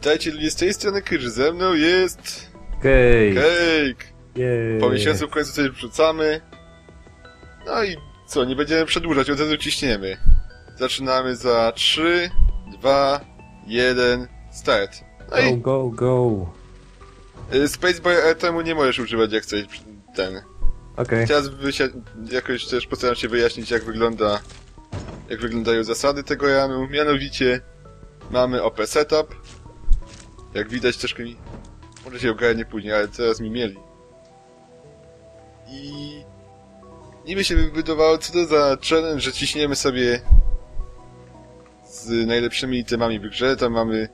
Witajcie ludzie z tej strony Kyż, ze mną jest... Okej. Cake! Jej. Po miesiącu w końcu coś wrzucamy. No i co, nie będziemy przedłużać, od razu ciśniemy. Zaczynamy za 3, 2, 1, start. No Go, i go, go. y, Spaceboy temu nie możesz używać jak chcesz ten. Okej. Teraz wysia- jakoś też postaram się wyjaśnić jak wygląda jak wyglądają zasady tego janu. Mianowicie mamy OP setup. Jak widać troszkę mi może się ogarnie później, ale teraz mi mieli. I niby się wybudowało co to za challenge, że ciśniemy sobie z najlepszymi itemami w grze. Tam mamy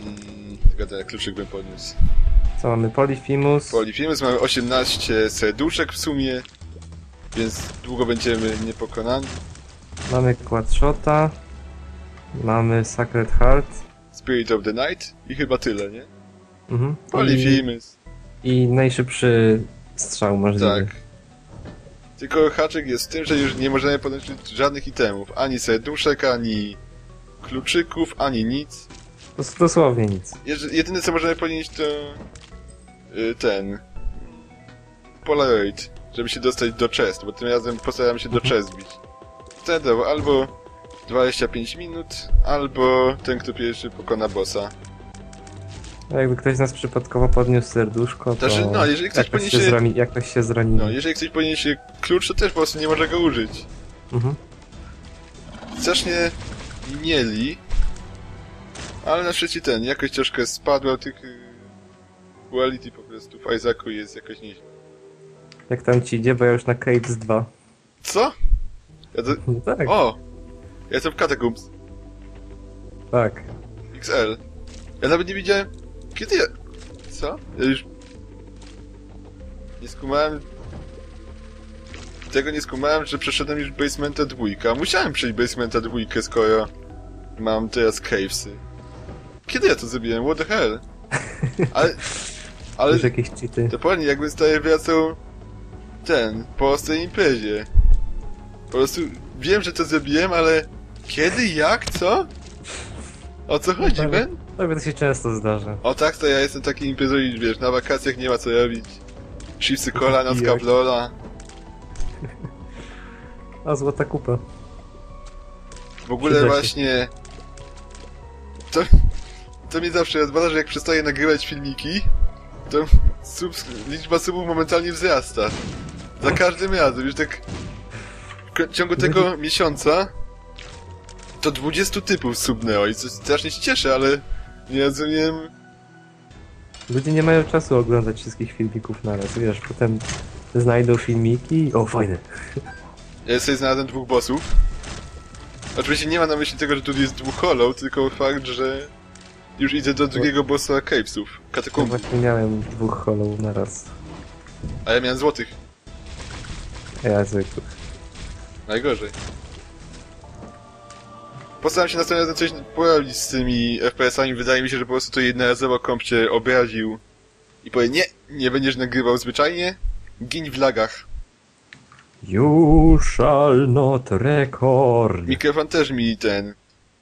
mm, zgadę, kluczyk bym podniósł. Co mamy? Polyphemus. Polifilms mamy 18 serduszek w sumie, więc długo będziemy niepokonani. Mamy Quadshota. Mamy Sacred Heart. Spirit of the Night i chyba tyle, nie? Mhm. Polifilms, I, I najszybszy strzał możliwy. tak. Tylko haczyk jest w tym, że już nie możemy podnosić żadnych itemów. Ani serduszek, ani kluczyków, ani nic. Dos dosłownie nic. Jedyne co możemy podnieść to y, ten Polaroid, żeby się dostać do chest, bo tym razem postaram się do Mhm. chest bić. Wtedy albo 25 minut, albo ten, kto pierwszy pokona bossa. A jakby ktoś z nas przypadkowo podniósł serduszko, to... Znaczy, no, jeżeli ktoś jakoś, się podniesie- zrani... jakoś się zranili. No, jeżeli ktoś podniesie klucz, to też po prostu nie może go użyć. Mhm. Strasznie mieli, ale na szczęście ten, jakoś troszkę spadła tych quality po prostu w Isaacu jest jakoś nieźle. Jak tam ci idzie, bo ja już na Caves 2. Co? Ja. No tak, O! Ja jestem w Catacombs tak. XL. Ja nawet nie widziałem... Kiedy ja... Co? Ja już... Nie skumałem... Tego nie skumałem, że przeszedłem już Basementa dwójka. Musiałem przejść Basementa dwójkę, skoro mam teraz Cavesy. Kiedy ja to zrobiłem? What the hell? Ale... Ale... Już jakieś cheaty. Dokładnie, jakbym stary wracał... Ten, po ostrej imprezie. Po prostu wiem, że to zrobiłem, ale... Kiedy? Jak? Co? O co chodzi, tak. Ben? Tak, to się często zdarza. O tak, to ja jestem taki imprezoid, wiesz, na wakacjach nie ma co robić. Chipsy cola, nocka Jak? w lola. A, złota kupa. W ogóle Przyda się. właśnie... To... To mnie zawsze rozbala, że jak przestaję nagrywać filmiki, to subs... liczba subów momentalnie wzrasta. Za każdym razem, już tak... W ciągu tego miesiąca to 20 typów subnęło i coś strasznie się cieszę, ale nie rozumiem... Ludzie nie mają czasu oglądać wszystkich filmików naraz, wiesz, potem znajdą filmiki i o, fajne. Ja sobie znalazłem dwóch bossów. Oczywiście nie ma na myśli tego, że tu jest dwóch hollow, tylko fakt, że już idę do drugiego bossa cavesów, Ja katakumb. właśnie miałem dwóch hollow naraz. A ja miałem złotych. Ja zwykłych. Najgorzej. Postaram się następnym razem coś poradzić z tymi FPS-ami. Wydaje mi się, że po prostu to jednorazowo komp cię obraził i powie, nie, nie będziesz nagrywał zwyczajnie, giń w lagach. You shall not record. Mikrofon też mi ten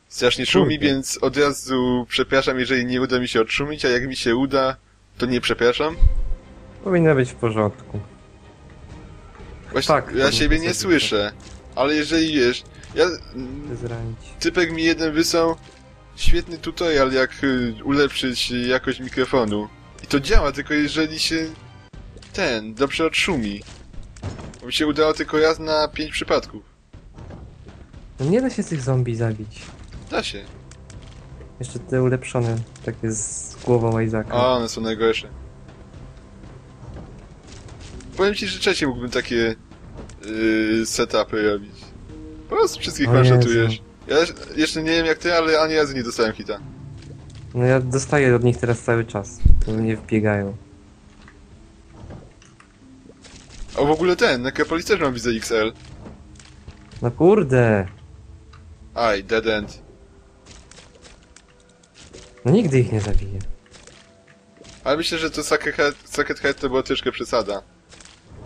strasznie szumi, więc od razu przepraszam, jeżeli nie uda mi się odszumić, a jak mi się uda, to nie przepraszam. Powinno być w porządku. Właśnie, Tak, ja siebie nie słyszę, ale jeżeli wiesz, ja... Zranić. Typek mi jeden wysłał świetny tutorial, jak y, ulepszyć jakość mikrofonu. I to działa, tylko jeżeli się ten dobrze odszumi. Bo mi się udało tylko raz na pięć przypadków. No nie da się tych zombie zabić. Da się. Jeszcze te ulepszone, takie z głową Isaaca. A, one są najgorsze. Powiem ci, że trzecie mógłbym takie yy, setupy robić. Po prostu wszystkich O one-shotujesz. Jezu. Ja jeszcze- jeszcze nie wiem jak ty, ale ani razu nie dostałem hita. No ja dostaję od nich teraz cały czas. To mnie wbiegają. A w ogóle ten, Necropolis też mam widzę XL. No kurde! Aj, dead end. No nigdy ich nie zabiję. Ale myślę, że to Socket Head to była troszkę przesada.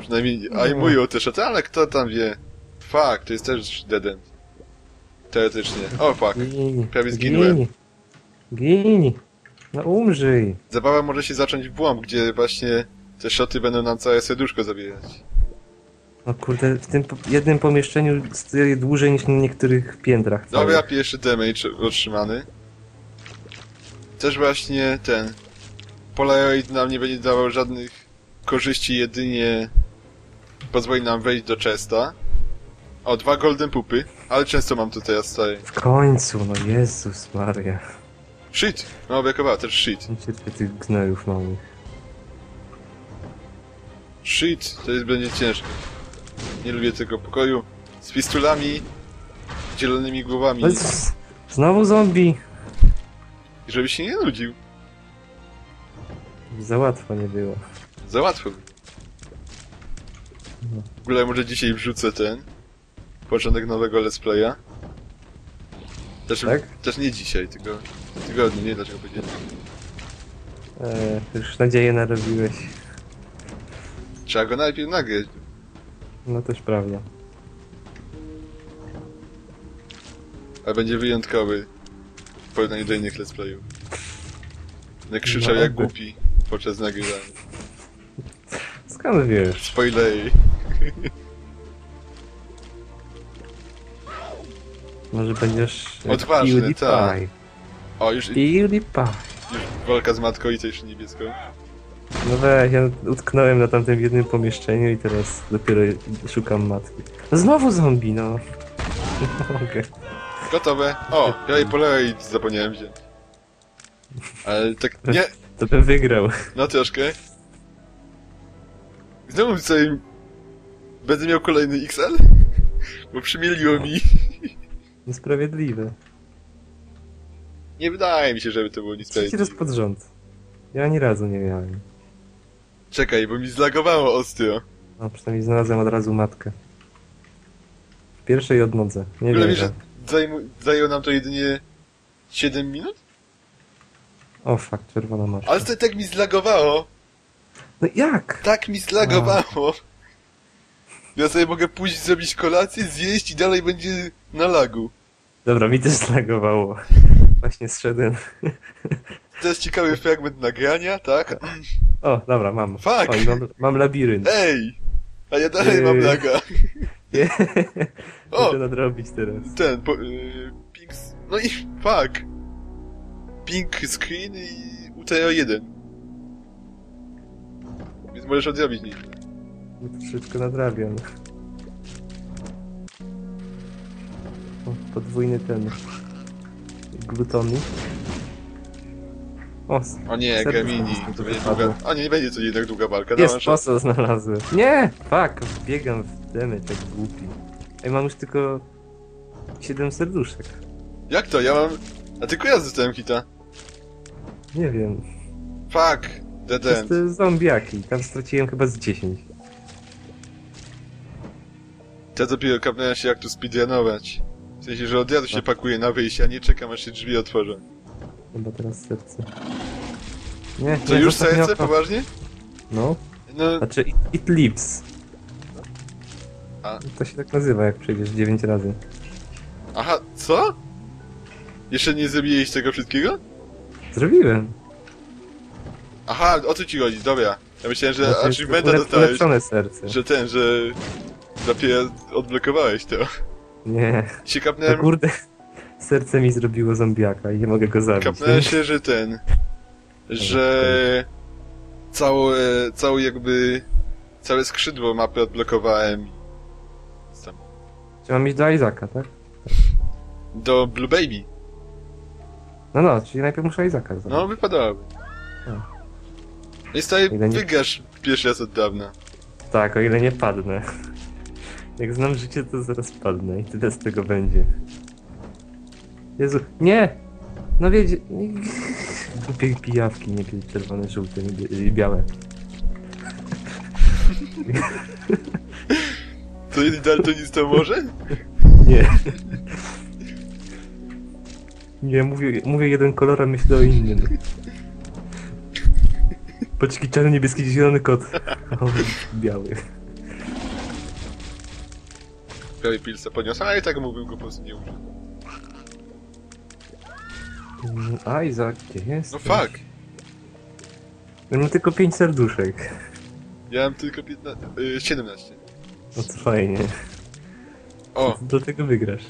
Przynajmniej No. ajmują te szoty, ale kto tam wie? Fuck, to jest też dead end. Teoretycznie. O fuck. Gin. Prawie zginąłem. Gin. Gin! No umrzyj! Zabawa może się zacząć w błąd, gdzie właśnie te szoty będą nam całe serduszko zabierać. No kurde, w tym po- jednym pomieszczeniu stoję dłużej niż na niektórych piętrach. Dobra, całych. pierwszy damage otrzymany. Też właśnie ten Polaroid nam nie będzie dawał żadnych korzyści, jedynie pozwoli nam wejść do chesta. O, dwa golden pupy, ale często mam to teraz stary. W końcu, no Jezus Maria. Shit! No, brakowało też shit. Cierpię tych gnojów małych. Shit, to jest będzie ciężko. Nie lubię tego pokoju. Z pistolami, zielonymi głowami. Z- znowu zombie! I żeby się nie nudził. Za łatwo nie było. Za łatwo. W ogóle może dzisiaj wrzucę ten początek nowego let's playa. Też, Tak? też nie dzisiaj, tylko w tym tygodniu, nie dlaczego powiedzieć. E, już nadzieję narobiłeś. Trzeba go najpierw nagrać. No też prawda. A będzie wyjątkowy w porównaniu do innych let's playów. Będę krzyczał No, jak oby. głupi podczas nagrywania. Skąd wiesz? Spoilery. Może będziesz... jak Odważny, tak. O, już, już PewDiePie. walka z matką i też niebieską. No weź, ja utknąłem na tamtym jednym pomieszczeniu i teraz dopiero szukam matki. No Znowu zombie, no. Mogę. Gotowe. O, ja i Polaroid zapomniałem wziąć. Ale tak, nie, To bym wygrał. no troszkę. Znowu sobie będę miał kolejny XL? Bo przymieliło mi. Niesprawiedliwe. Nie wydaje mi się, żeby to było Trzeci raz pod rząd. Ja ani razu nie miałem. Czekaj, bo mi zlagowało ostro. No, przynajmniej znalazłem od razu matkę. W pierwszej odnodze. Nie ogóle wiem. wiesz, że zajmu, zajęło nam to jedynie 7 minut? O fuck, czerwona masz. Ale to tak mi zlagowało. No jak? Tak mi zlagowało. Ja sobie mogę pójść zrobić kolację, zjeść i dalej będzie na lagu. Dobra, mi też zlagowało. Właśnie zszedłem. To jest ciekawy fragment nagrania, tak? O, dobra, mam. Fuck. Mam, mam labirynt. Ej! A ja dalej Yy. mam laga. Nie. O! Muszę nadrobić teraz. Ten, po, yy, pink... No i fuck! Pink screen i UTR-1. Więc możesz odrobić nim. No, Troszeczkę nadrabiam. Podwójny ten. Glutony. O, O nie, Gemini. mi To będzie długa... O nie, nie będzie to jednak długa walka. Jest dawam poso znalazłem. Nie! Fuck, biegam w damage jak głupi. Ej, mam już tylko 7 serduszek. Jak to? Ja mam... A tylko ja dostałem hita. Nie wiem. Fuck! Dead To jest end. te zombiaki. Tam straciłem chyba z 10. Ja dopiero kapnąłem się jak tu speedrunować. W sensie, że od razu się pakuje na wyjście, a nie czekam aż się drzwi otworzą. Chyba teraz serce. Nie, To nie, już zostaw serce? Poważnie? No, No, znaczy it, it lips. A. To się tak nazywa, jak przejdziesz 9 razy. aha, co? Jeszcze nie zrobiłeś tego wszystkiego? Zrobiłem. Aha, o co ci chodzi, dobra. Ja myślałem, że Znaczy, achievementa dostałeś, Ulepszone serce. że ten, że dopiero odblokowałeś to. Nie. Się No kurde. Serce mi zrobiło zombiaka i nie mogę go zabić. kapnąłem się, że ten, że całe, całe jakby, całe skrzydło mapy odblokowałem tam, Czy mam iść do Izaka, tak? do Blue Baby. No no, czyli najpierw muszę Izaka zabić. No, wypadałoby. No i nie- wygrasz pierwszy raz od dawna. Tak, o ile nie padnę. Jak znam życie, to zaraz padnę i tyle z tego będzie. Jezu, nie! No wiedzie... Głupie pijawki, nie czerwone, żółte, nie, białe. To daltonista może? Nie. Nie, mówię, mówię jeden kolor, a myślę o innym. Paczki czarny, niebieski, zielony kot. O, biały. Prawie pilsa podniosłem, ale i tak mógłbym go po prostu nie użyć. Mm, Isaac, gdzie jest? No fuck. Ja mam tylko 5 serduszek. Ja mam tylko 15, y, 17. No to fajnie. O, Do tego wygrasz.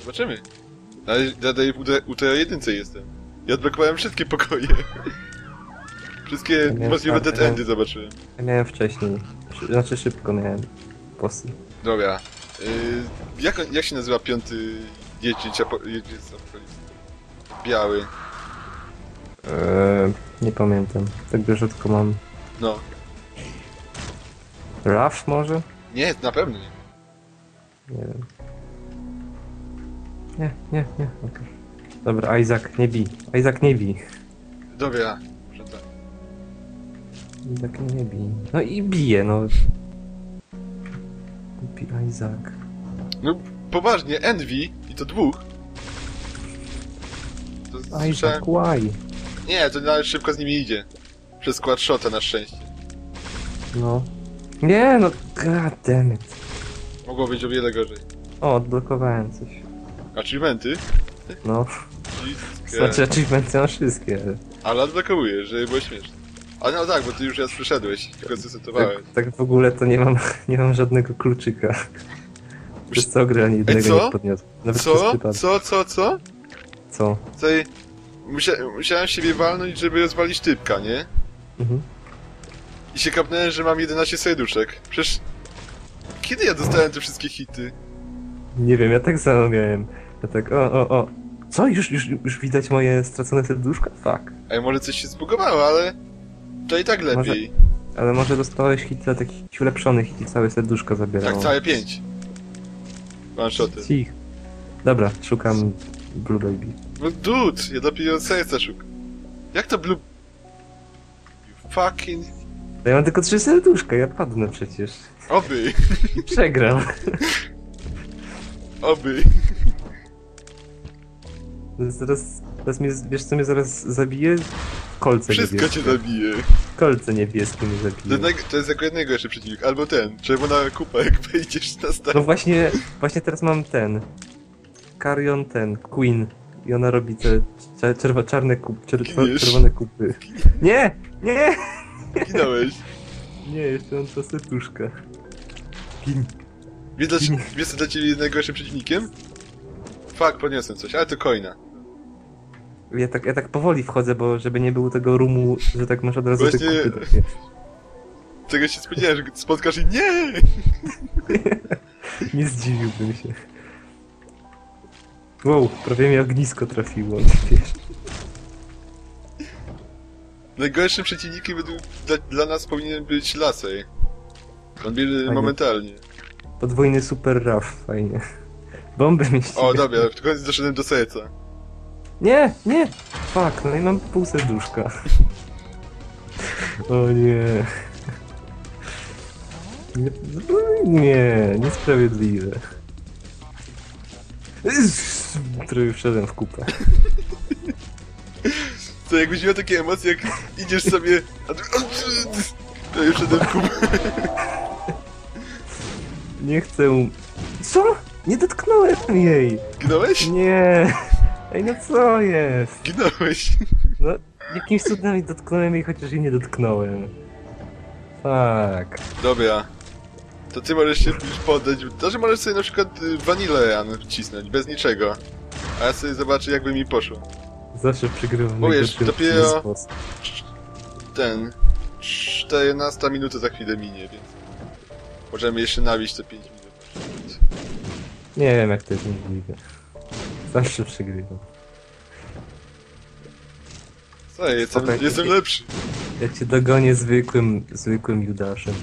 zobaczymy. Ale ja daję u, te- u tej jedynce jestem. Ja odblokowałem wszystkie pokoje. Wszystkie Ja możliwe tak, dead ja- endy zobaczyłem. Ja miałem wcześniej. Szy- Znaczy szybko miałem posy. Dobra. Y, jak, jak się nazywa piąty jeździec, apo- jeździec apokalipsy? Biały. Eee, nie pamiętam. Tak rzadko mam. No. Ruff może? Nie, na pewno nie. Nie wiem. Nie, nie, nie. okej. Dobra, Isaac, nie bij. Isaac, nie bij. Dobra. Tak. Isaac, nie bij. No i bije, no. Głupi Isaac. No, poważnie, Envy i to dwóch. To. Isaac, why? Nie, to nawet szybko z nimi idzie. Przez skład shota na szczęście. No. Nie, no, god damn it. Mogło być o wiele gorzej. O, odblokowałem coś. Achievementy? No, znaczy achievementy mam wszystkie, ale... Ale odblokowujesz, żeby było śmieszne. Ale no tak, bo ty już raz przyszedłeś, tylko zresetowałeś. Tak, tak w ogóle to nie mam, nie mam żadnego kluczyka. Przez co grę ani jednego co? nie podniosłem. Nawet Co? przypadek. Co, co, co? Co? Tutaj... Musia... Musiałem siebie walnąć, żeby rozwalić typka, nie? Mhm. I się kapnąłem, że mam 11 serduszek. Przecież... Kiedy ja dostałem te wszystkie hity? Nie wiem, ja tak samo miałem. Ja tak, o, o, o. Co? Już, już, już widać moje stracone serduszka? Fuck. Ej, może coś się zbugowało, ale... To i tak lepiej. Ale może dostałeś hita takich ulepszonych i ci całe serduszko zabierało. Tak, całe 5. One shoty. Cich. Dobra, szukam Blue Baby. No dude, ja dopiero serca szukam. Jak to blue... You fucking... No Ja mam tylko trzy serduszka, ja padnę przecież. Oby, przegram. oby. Zaraz, zaraz mnie, wiesz co mnie zaraz zabije? Kolce Wszystko niebieskie. cię zabije. Kolce niebieskie mnie To, zabije. naj- to jest jako jednego jeszcze przeciwnik. Albo ten, czerwona kupa, jak wejdziesz na start. No właśnie, właśnie teraz mam ten. Carion ten, Queen. I ona robi te cze- czerwa, czarne kup, czer, Giniesz. czerwone kupy. Nie! Nie! Ginąłeś. Nie, jeszcze mam to serduszka. Gin. Wiesz, dla, wiesz co dla ciebie jest najgorszym przeciwnikiem? Fuck, podniosłem coś, ale to coina. Ja tak, ja tak powoli wchodzę, bo żeby nie było tego rumu, że tak masz od razu Właśnie- takie. Tego się spodziewałem, że spotkasz i nie! Nie zdziwiłbym się. Wow, prawie mnie ognisko trafiło, wiesz. Najgorszym przeciwnikiem według, dla, dla nas powinien być Lasej. On bierze momentalnie. Podwójny super raf, fajnie. Bomby mi ścigają. O, dobra, w końcu doszedłem do serca. Nie, nie! Fuck, no i mam pół serduszka. O nie. Nie, nie niesprawiedliwe. Trochę wszedłem w kupę. To jakbyś miał takie emocje, jak idziesz sobie... a tu- To już w kubę. Nie chcę... Co? Nie dotknąłem jej! Ginąłeś? Nie! Ej, no co jest? Ginąłeś. No, jakimś cudem dotknąłem jej, chociaż jej nie dotknąłem. Fuck. Dobra. To ty możesz się już poddać. To, że możesz sobie na przykład y, Vanilla Run wcisnąć, bez niczego. A ja sobie zobaczę, jakby mi poszło. Zawsze przegrywam Bo wiesz, najgorszy dopiero- sposób. Ten... 14 minuty za chwilę minie, więc... Możemy jeszcze nabić te 5 minut. Nie wiem jak to jest możliwe. Zawsze przegrywam. Co, ja jestem, Spoko, jestem lepszy. Ja cię dogonię zwykłym, zwykłym Judaszem.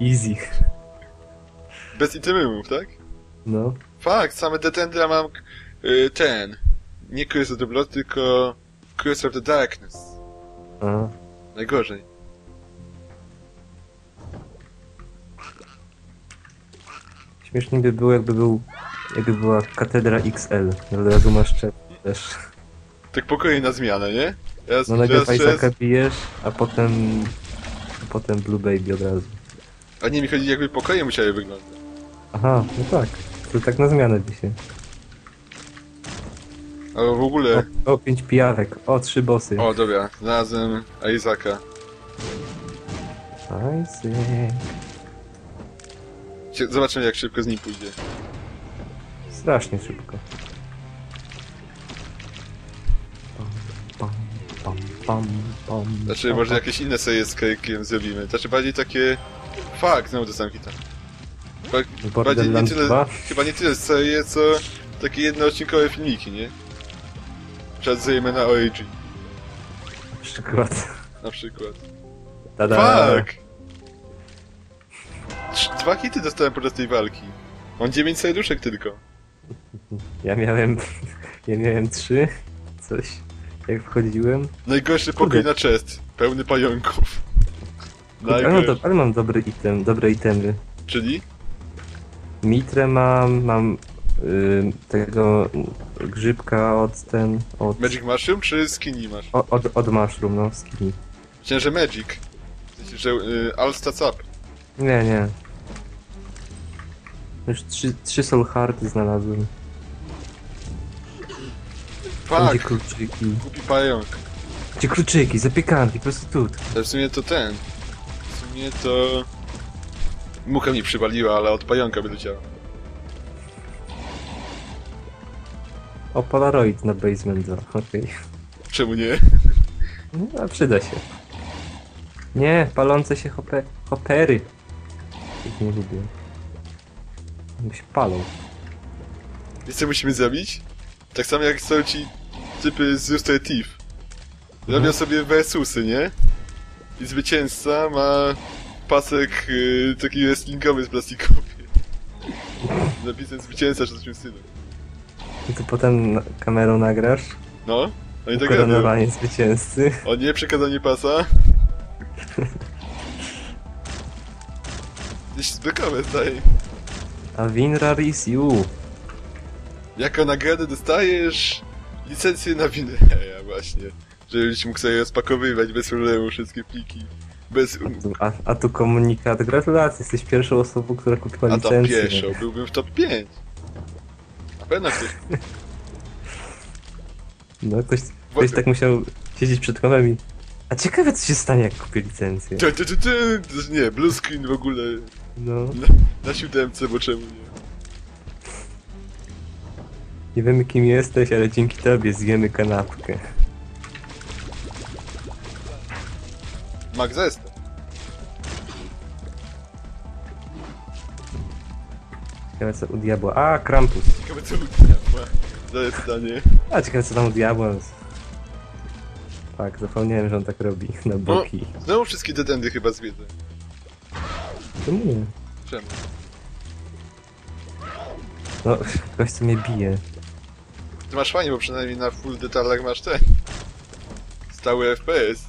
Easy. Bez itemów, tak? No. Fakt, same detendy ja mam y, ten. Nie Curse of the Blood, tylko Curse of the Darkness. A. Najgorzej. Śmiesznie by było jakby był... Jakby była katedra XL. Od razu masz czep też. Tak pokoje na zmianę, nie? No najpierw raz, Isaaca bijesz, a potem... A potem Blue Baby od razu. A nie mi chodzi jakby pokoje musiały wyglądać. Aha, no tak. To tak na zmianę dzisiaj. Ale w ogóle... O, o, pięć pijawek. O, trzy bossy. O, dobra, znalazłem Isaaca. Isaac. Cie- Zobaczymy jak szybko z nim pójdzie. Strasznie szybko. Pam, pam, pam, pam, Znaczy, może jakieś inne serie z Cake'iem zrobimy. Znaczy, bardziej takie... Fuck, znowu dostałem hita. Ba- Bardziej nie tyle, 2? chyba nie tyle serie, co takie jednoodcinkowe filmiki, nie? Przed zajmę na Origin, Na przykład. na przykład. Tada. Fuck! Dwa hity dostałem podczas tej walki. Mam 9 serduszek tylko. Ja miałem... Ja miałem trzy. Coś. Jak wchodziłem. Najgorszy pokój na chest. Pełny pająków. Kurde, ale, mam do, ale mam dobry item, dobre itemy. Czyli? Mitrę mam, mam y, tego grzybka od ten, od, Magic Mushroom czy Skinny masz? o- od, od mushroom, no, skinny. Myślałem, że Magic. Sensie, że y, All Stats Up. Nie, nie. Już trzy, trzy soul hearty znalazłem. Gdzie Fuck! kluczyki? Głupi pająk. Gdzie kluczyki? Zapiekanki, prostytut. Ale w sumie to ten. W sumie to... Mucha mi przywaliła, ale od pająka by leciała. O, Polaroid na basement 2, okej. Czemu nie? No, a przyda się. Nie, palące się hope, hopery. Ich nie lubię. One się palą. Wiesz co musimy zrobić? Tak samo jak są ci typy z Rooster Teeth. Robią Mhm. sobie versusy, nie? I zwycięzca ma pasek y, taki wrestlingowy z plastikowy. Napisem zwycięzca czy coś w tym stylu. I to potem kamerą nagrasz. No, oni tak robią. Zwycięzcy. O nie, przekazanie pasa. Gdzieś zbykowe zdaje. A Winrar is you. Jako nagrodę dostajesz licencję na Winraya właśnie. Żebyś mógł sobie rozpakowywać bez problemu wszystkie pliki. Bez... A tu, a, a tu komunikat. Gratulacje, jesteś pierwszą osobą, która kupiła A tam licencję. pieszo, byłbym w top 5. Na pewno ktoś... No, ktoś, ktoś tak musiał siedzieć przed komem i... A ciekawe, co się stanie, jak kupię licencję. Tu, tu, tu, Nie, blue screen w ogóle No, na, na siódemce, bo czemu nie? Nie wiemy, kim jesteś, ale dzięki tobie zjemy kanapkę. Max zestaw. Ciekawe, co u diabła. A, Krampus. Ciekawe co u diabła. Zadaję pytanie. A, ciekawe, co tam u diabła. Tak, zapomniałem, że on tak robi. Na boki. Znowu wszystkie dead endy chyba zwiedzę. Czemu nie? Czemu? No, ktoś co mnie bije. Ty masz fajnie, bo przynajmniej na full detalach masz ten. Stały FPS.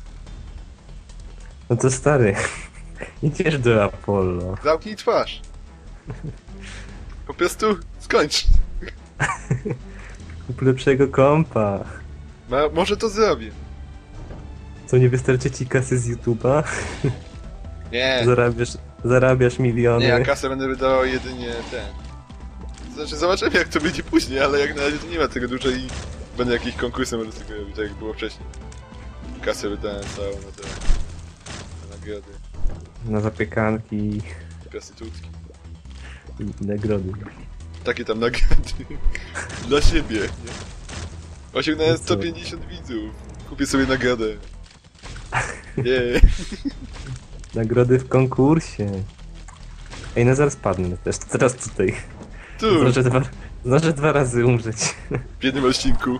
No to stary. Idziesz do Apollo. Zamknij twarz. Po prostu skończ. Kup lepszego kompa. Ma, może to zrobię. Co, nie wystarczy ci kasy z YouTube'a? Nie. Zarabiasz, zarabiasz miliony. Nie, ja kasę będę wydawał jedynie ten. Znaczy zobaczymy jak to będzie później, ale jak na razie to nie ma tego dużo i będę jakieś konkursy może tego robić, tak jak było wcześniej. Kasę wydałem całą na te na nagrody, Na zapiekanki prostytutki. i nagrody. Takie tam nagrody. Dla siebie, nie? Osiągnąłem No co? 150 widzów. Kupię sobie nagrodę. Nie. Nagrody w konkursie. Ej, no zaraz padnę też. Teraz tutaj. Tu, Zdążę dwa, zdążę dwa razy umrzeć. w jednym odcinku.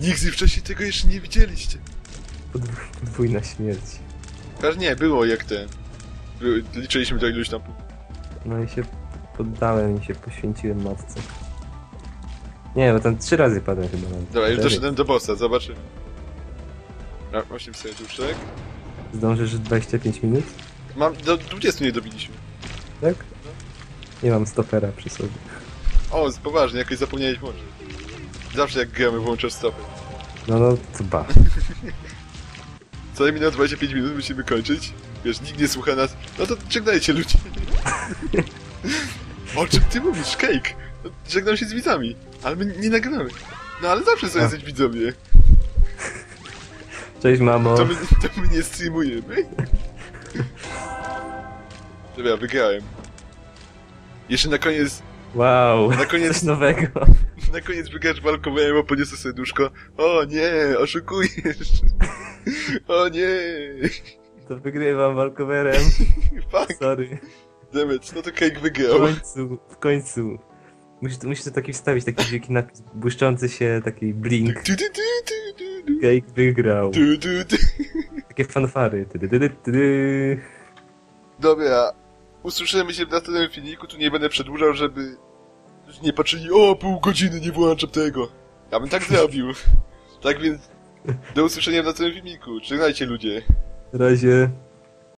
Nigdy wcześniej tego jeszcze nie widzieliście. Podw- Podwójna śmierć. Aż nie, było jak ten. By- Liczyliśmy to iluś tam. No i się poddałem i się poświęciłem matce. Nie, bo tam trzy razy padłem chyba. nawet. Dobra, już Cztery. doszedłem do bossa, zobaczymy. Mam 8 serduszek. Zdążysz 25 minut? Mam, do 20 nie dobiliśmy. Tak? Nie mam stopera przy sobie. O, poważnie, jakoś zapomniałeś może. Zawsze jak gramy włączasz stopę. No, no, to ba. Co na 25 minut musimy kończyć. Wiesz, nikt nie słucha nas. No to żegnajcie ludzie. o czym ty mówisz, Cake? No, żegnam się z widzami, ale my nie nagramy. No ale zawsze są A. jacyś widzowie. Cześć mamo. To my, to my nie streamujemy. Dobra, wygrałem. Jeszcze na koniec, Wow. Na koniec- Coś nowego. na koniec wygracz walkowałem, bo podniosę serduszko. O nie, oszukujesz. O nie. To wygrywam walkowerem. Fuck, Sorry. dammit, no to Cake W wygrał. końcu, w końcu. Musisz, musisz to taki wstawić, taki wielki napis, błyszczący się, taki blink. Cake wygrał. Takie fanfary. Dobra, usłyszymy się w następnym filmiku, tu nie będę przedłużał, żeby nie patrzyli, o, pół godziny nie włączam tego. Ja bym tak zrobił. Tak więc, do usłyszenia w następnym filmiku. Żegnajcie ludzie. Na razie.